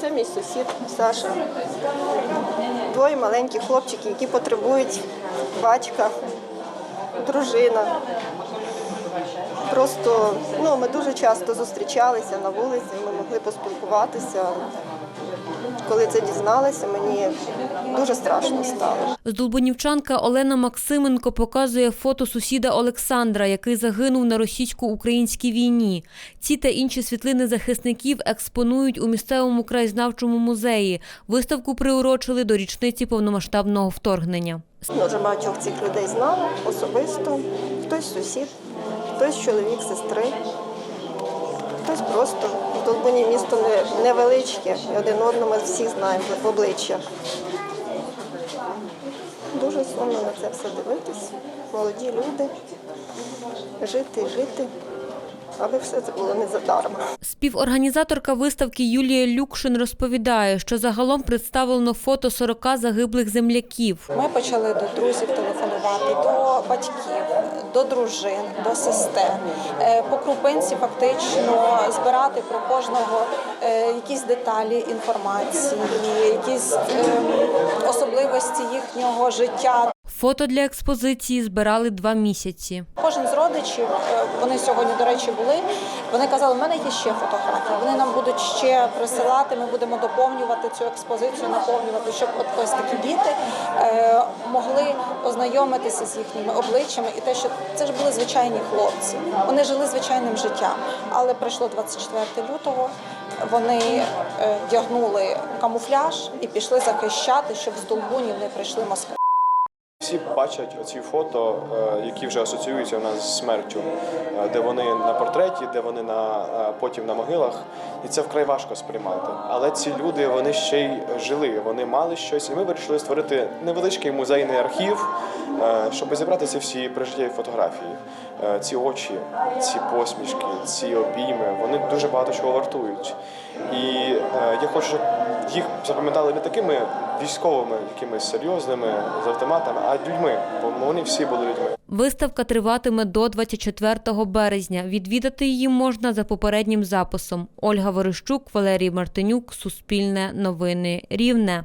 Це мій сусід Саша. Двоє маленьких хлопчиків, які потребують батька, дружина. Просто ну, ми дуже часто зустрічалися на вулиці, ми могли поспілкуватися. Коли це дізналися, мені дуже страшно стало. Здолбунівчанка Олена Максименко показує фото сусіда Олександра, який загинув на російсько-українській війні. Ці та інші світлини захисників експонують у місцевому краєзнавчому музеї. Виставку приурочили до річниці повномасштабного вторгнення. Дуже багатьох цих людей знала особисто. Хтось сусід, хтось чоловік сестри, хтось просто. Долбуні місто невеличке, і один одного ми всі знаємо в обличчя. Дуже сумно на це все дивитись. Молоді люди, жити, жити, аби все це було не задарма. Співорганізаторка виставки Юлія Люкшин розповідає, що загалом представлено фото 40 загиблих земляків. Ми почали до друзів телефонувати, до батьків, до дружин, до сестер. Е, По крупинці фактично збирати про кожного е, якісь деталі інформації, якісь ем, особливості їхнього життя. Фото для експозиції збирали два місяці. Кожен з родичів, е, вони сьогодні, до речі, були. Вони казали, в мене є ще фотографії. Вони нам будуть ще присилати. Ми будемо доповнювати цю експозицію, наповнювати, щоб от ось такі діти е, могли ознайомитися з їхніми обличчями, і те, що це ж були звичайні хлопці. Вони жили звичайним життям. Але прийшло 24 лютого. Вони е, вдягнули камуфляж і пішли захищати, щоб з Долбунів не прийшли москалі. Всі бачать оці фото, е, які вже асоціюються у нас з смертю, е, де вони на портреті, де вони на е, потім на могилах, і це вкрай важко сприймати. Але ці люди вони ще й жили, вони мали щось, і ми вирішили створити невеличкий музейний архів, щоб зібрати ці всі прижиттєві фотографії. Ці очі, ці посмішки, ці обійми, вони дуже багато чого вартують. І я хочу, щоб їх запам'ятали не такими військовими, якимись серйозними з автоматами, а людьми, бо вони всі були людьми. Виставка триватиме до 24 березня. Відвідати її можна за попереднім записом. Ольга Ворищук, Валерій Мартинюк, Суспільне новини Рівне.